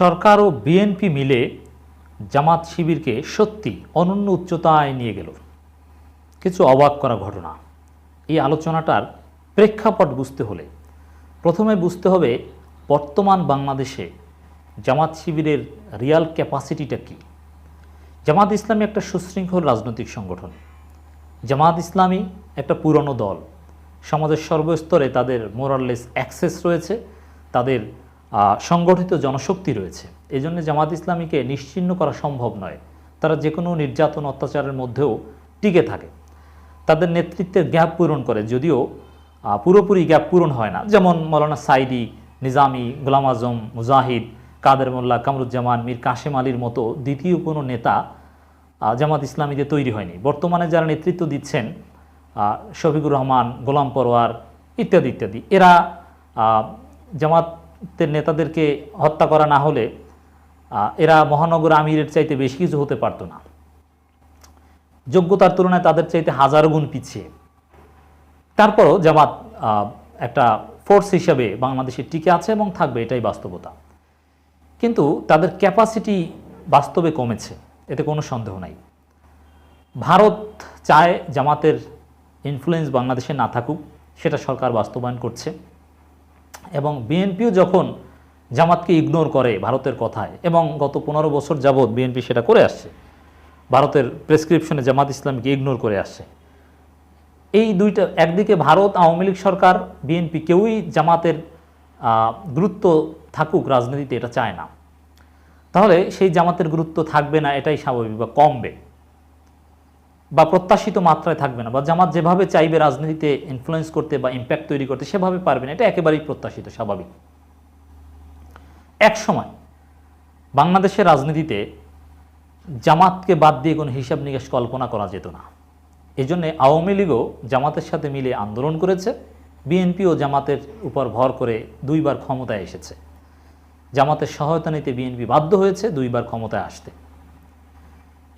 সরকার ও BNP মিলে জামাত শিবিরকে সত্যি অনন্য উচ্চতায় নিয়ে গেল। কিছু অবাক করা ঘটনা। এই আলোচনাটার প্রেক্ষাপট বুঝতে হলে প্রথমে বুঝতে হবে বর্তমান বাংলাদেশে জামাত শিবিরের রিয়াল ক্যাপাসিটিটা কী। জামাত ইসলামী একটা সুশৃঙ্খল রাজনৈতিক সংগঠন। জামাত ইসলামী একটা পুরনো দল। সমাজের সর্বস্তরে তাদের মোরাললেস অ্যাক্সেস রয়েছে। তাদের সংগঠিত জনশক্তি রয়েছে। এই জন্য জামাত ইসলামীকে নিশ্চিহ্ন করা সম্ভব নয়। তারা যে কোনো নির্যাতন অত্যাচারের মধ্যেও টিকে থাকে। তাদের নেতৃত্বের গ্যাপ পূরণ করে যদিও পুরোপুরি গ্যাপ পূরণ হয় না। যেমন মৌলানা সাইদি নিজামি গোলাম আজম মুজাহিদ কাদের মোল্লা কামরুজ্জামান মীর কাশেম আলীর মতো দ্বিতীয় কোনো নেতা জামাত ইসলামীতে তৈরি হয়নি। বর্তমানে যারা নেতৃত্ব দিচ্ছেন শফিকুর রহমান গোলাম পরোয়ার ইত্যাদি ইত্যাদি এরা আহ, জামাতের নেতাদেরকে হত্যা করা না হলে এরা মহানগর আমিরের চাইতে বেশি কিছু হতে পারতো না। যোগ্যতার তুলনায় তাদের চাইতে হাজার গুণ পিছিয়ে। তারপরও জামাত একটা ফোর্স হিসাবে বাংলাদেশে টিকে আছে এবং থাকবে, এটাই বাস্তবতা। কিন্তু তাদের ক্যাপাসিটি বাস্তবে কমেছে, এতে কোনো সন্দেহ নাই। ভারত চায় জামাতের ইনফ্লুয়েন্স বাংলাদেশে না থাকুক, সেটা সরকার বাস্তবায়ন করছে। এবং বিএনপিও যখন জামাতকে ইগনোর করে ভারতের কথায়, এবং গত পনেরো বছর যাবৎ বিএনপি সেটা করে আসছে, ভারতের প্রেসক্রিপশনে জামাত ইসলামকে ইগনোর করে আসছে, এই দুইটা, একদিকে ভারত, আওয়ামী লীগ সরকার, বিএনপি কেউই জামাতের গুরুত্ব থাকুক রাজনীতিতে এটা চায় না। তাহলে সেই জামাতের গুরুত্ব থাকবে না, এটাই স্বাভাবিক বা কমবে। বা প্রত্যাশিত মাত্রায় থাকবে না, বা জামাত যেভাবে চাইবে রাজনীতিতে ইনফ্লুয়েন্স করতে বা ইম্প্যাক্ট তৈরি করতে সেভাবে পারবে না, এটা একেবারেই প্রত্যাশিত, স্বাভাবিক। এক সময় বাংলাদেশের রাজনীতিতে জামাতকে বাদ দিয়ে কোনো হিসাব নিকাশ কল্পনা করা যেত না। এই জন্যে আওয়ামী লীগও জামাতের সাথে মিলে আন্দোলন করেছে, বিএনপিও জামাতের উপর ভর করে দুইবার ক্ষমতায় এসেছে। জামাতের সহায়তা নিতে বিএনপি বাধ্য হয়েছে দুইবার ক্ষমতায় আসতে।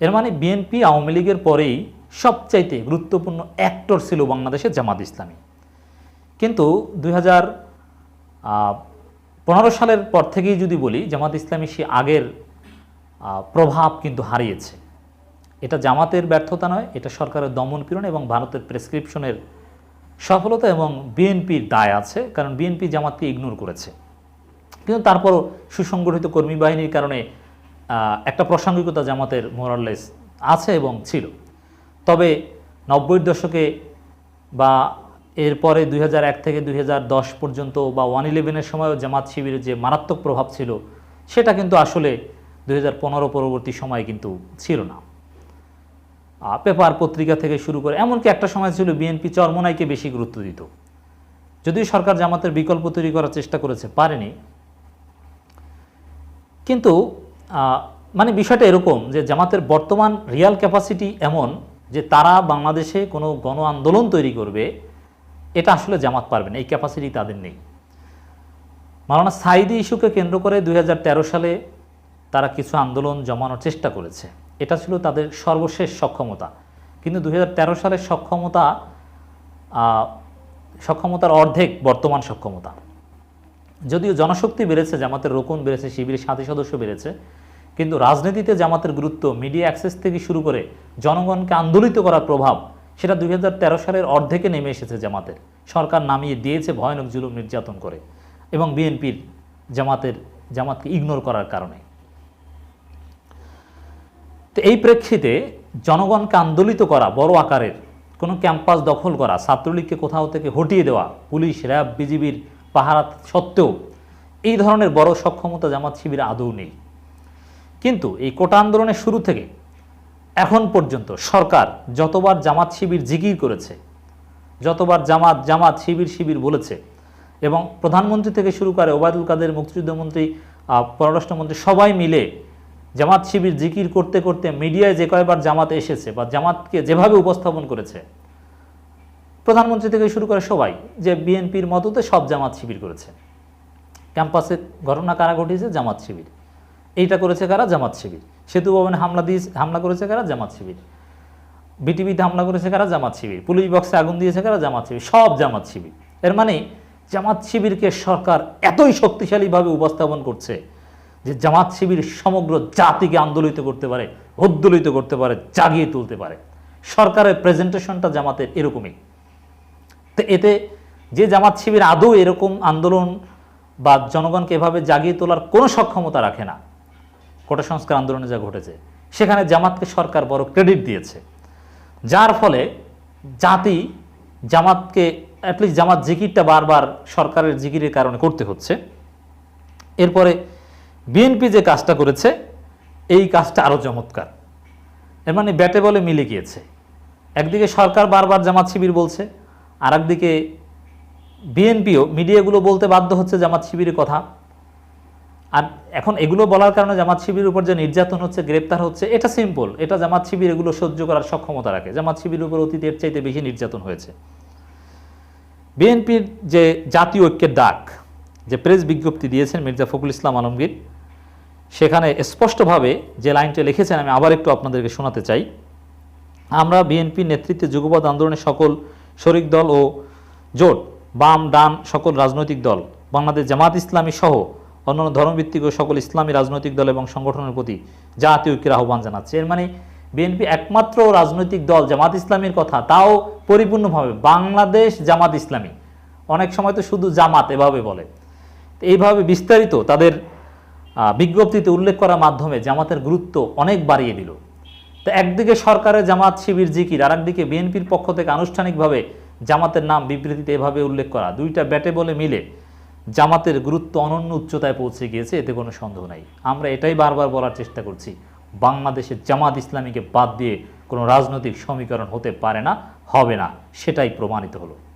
এর মানে বিএনপি আওয়ামী লীগের পরেই সবচাইতে গুরুত্বপূর্ণ অ্যাক্টর ছিল বাংলাদেশের জামাত ইসলামী। কিন্তু দুই পনেরো সালের পর থেকেই যদি বলি, জামাত ইসলামী সে আগের প্রভাব কিন্তু হারিয়েছে। এটা জামাতের ব্যর্থতা নয়, এটা সরকারের দমনপীড়ন এবং ভারতের প্রেসক্রিপশনের সফলতা এবং বিএনপির দায় আছে, কারণ বিএনপি জামাতকে ইগনোর করেছে। কিন্তু তারপরও সুসংগঠিত কর্মী বাহিনীর কারণে একটা প্রাসঙ্গিকতা জামাতের মোরাললেস আছে এবং ছিল। তবে নব্বইয়ের দশকে বা এরপরে দুই হাজার এক থেকে দুই হাজার দশ পর্যন্ত বা ওয়ান ইলেভেনের সময়ও জামাত শিবিরের যে মারাত্মক প্রভাব ছিল, সেটা কিন্তু আসলে দু হাজার পনেরো পরবর্তী সময় কিন্তু ছিল না। পেপার পত্রিকা থেকে শুরু করে, এমনকি একটা সময় ছিল বিএনপি চরমোনাইকে বেশি গুরুত্ব দিত। যদিও সরকার জামাতের বিকল্প তৈরি করার চেষ্টা করেছে, পারেনি। কিন্তু মানে বিষয়টা এরকম যে জামাতের বর্তমান রিয়াল ক্যাপাসিটি এমন যে তারা বাংলাদেশে কোনো গণ আন্দোলন তৈরি করবে, এটা আসলে জামাত পারবে না, এই ক্যাপাসিটি তাদের নেই। মাওলানা সাইদি ইস্যুকে কেন্দ্র করে দু হাজার তেরো সালে তারা কিছু আন্দোলন জমানোর চেষ্টা করেছে। এটা ছিল তাদের সর্বশেষ সক্ষমতা। কিন্তু দু হাজার তেরো সালের সক্ষমতা সক্ষমতার অর্ধেক বর্তমান সক্ষমতা। যদিও জনশক্তি বেড়েছে, জামাতের রোকন বেড়েছে, শিবিরের সাথী সদস্য বেড়েছে, কিন্তু রাজনীতিতে জামাতের গুরুত্ব মিডিয়া অ্যাক্সেস থেকে শুরু করে জনগণকে আন্দোলিত করার প্রভাব, সেটা দুই হাজার তেরো সালের অর্ধেকে নেমে এসেছে জামাতের। সরকার নামিয়ে দিয়েছে ভয়ানক জুলুম নির্যাতন করে এবং বিএনপির জামাতের, জামাতকে ইগনোর করার কারণে। তো এই প্রেক্ষিতে জনগণকে আন্দোলিত করা বড় আকারের কোনো ক্যাম্পাস দখল করা, ছাত্রলীগকে কোথাও থেকে হটিয়ে দেওয়া, পুলিশ, র্যাব, বিজিবির পাহারা সত্ত্বেও এই ধরনের বড় সক্ষমতা জামাত শিবির আদৌ নেই। কিন্তু এই কোটা আন্দোলনের শুরু থেকে এখন পর্যন্ত সরকার যতবার জামাত শিবির জিকির করেছে, যতবার জামাত জামাত শিবির শিবির বলেছে এবং প্রধানমন্ত্রী থেকে শুরু করে ওবায়দুল কাদের, মুক্তিযুদ্ধমন্ত্রী পররাষ্ট্রমন্ত্রী সবাই মিলে জামাত শিবির জিকির করতে করতে মিডিয়ায় যে কয়বার জামাত এসেছে বা জামাতকে যেভাবে উপস্থাপন করেছে প্রধানমন্ত্রী থেকে শুরু করে সবাই যে বিএনপির মতোতে সব জামাত শিবির করেছে। ক্যাম্পাসে ঘটনা কারা ঘটিয়েছে? জামাত শিবির। এইটা করেছে কারা? জামাত শিবির। সেতু ভবনে হামলা দিয়ে হামলা করেছে কারা? জামাত শিবির। বিটিভিতে হামলা করেছে কারা? জামাত শিবির। পুলিশ বক্সে আগুন দিয়েছে কারা? জামাত শিবির। সব জামাত শিবির। এর মানে জামাত শিবিরকে সরকার এতই শক্তিশালীভাবে উপস্থাপন করছে যে জামাত শিবির সমগ্র জাতিকে আন্দোলিত করতে পারে, উদ্দোলিত করতে পারে, জাগিয়ে তুলতে পারে। সরকারের প্রেজেন্টেশনটা জামাতের এরকমই। তো এতে যে জামাত শিবির আদৌ এরকম আন্দোলন বা জনগণকে এভাবে জাগিয়ে তোলার কোনো সক্ষমতা রাখে না, কোটা সংস্কার আন্দোলনে যা ঘটেছে, সেখানে জামাতকে সরকার বড় ক্রেডিট দিয়েছে। যার ফলে জাতি জামাতকে অ্যাটলিস্ট জামাত জিকিরটা বারবার সরকারের জিকিরের কারণে করতে হচ্ছে। এরপরে বিএনপি যে কাজটা করেছে, এই কাজটা আরও চমৎকার। এর মানে ব্যাটে বলে মিলে গিয়েছে। একদিকে সরকার বারবার জামাত শিবির বলছে আর একদিকে বিএনপিও মিডিয়াগুলো বলতে বাধ্য হচ্ছে জামাত শিবিরের কথা। আর এখন এগুলো বলার কারণে জামাত শিবিরের উপর যে নির্যাতন হচ্ছে, গ্রেপ্তার হচ্ছে, এটা সিম্পল এটা জামাত শিবির এগুলো সহ্য করার সক্ষমতা রাখে। জামাত শিবিরের উপর অতীতের চাইতে বেশি নির্যাতন হয়েছে। বিএনপির যে জাতীয় ঐক্যের ডাক, যে প্রেস বিজ্ঞপ্তি দিয়েছেন মির্জা ফখরুল ইসলাম আলমগীর, সেখানে স্পষ্টভাবে যে লাইনটা লিখেছেন, আমি আবার একটু আপনাদেরকে শোনাতে চাই। আমরা বিএনপির নেতৃত্বে যুগপৎ আন্দোলনের সকল শরিক দল ও জোট, বাম, ডান সকল রাজনৈতিক দল, বাংলাদেশ জামাত ইসলামী সহ অন্যান্য ধর্মভিত্তিক ও সকল ইসলামী রাজনৈতিক দল এবং সংগঠনের প্রতি জাতীয় ঐক্যের আহ্বান জানাচ্ছে। এর মানে বিএনপি একমাত্র রাজনৈতিক দল জামাত ইসলামীর কথা, তাও পরিপূর্ণভাবে বাংলাদেশ জামাত ইসলামী। অনেক সময় তো শুধু জামাত এভাবে বলে। এইভাবে বিস্তারিত তাদের বিজ্ঞপ্তিতে উল্লেখ করার মাধ্যমে জামাতের গুরুত্ব অনেক বাড়িয়ে দিল। তো একদিকে সরকারের জামাত শিবির জিকির আর একদিকে বিএনপির পক্ষ থেকে আনুষ্ঠানিকভাবে জামাতের নাম বিবৃতিতে এভাবে উল্লেখ করা। দুইটা ব্যাটে বলে মিলে জামাতের গুরুত্ব অনন্য উচ্চতায় পৌঁছে গিয়েছে, এতে কোনো সন্দেহ নাই। আমরা এটাই বারবার বলার চেষ্টা করছি, বাংলাদেশের জামাত ইসলামীকে বাদ দিয়ে কোনো রাজনৈতিক সমীকরণ হতে পারে না, হবে না, সেটাই প্রমাণিত হলো।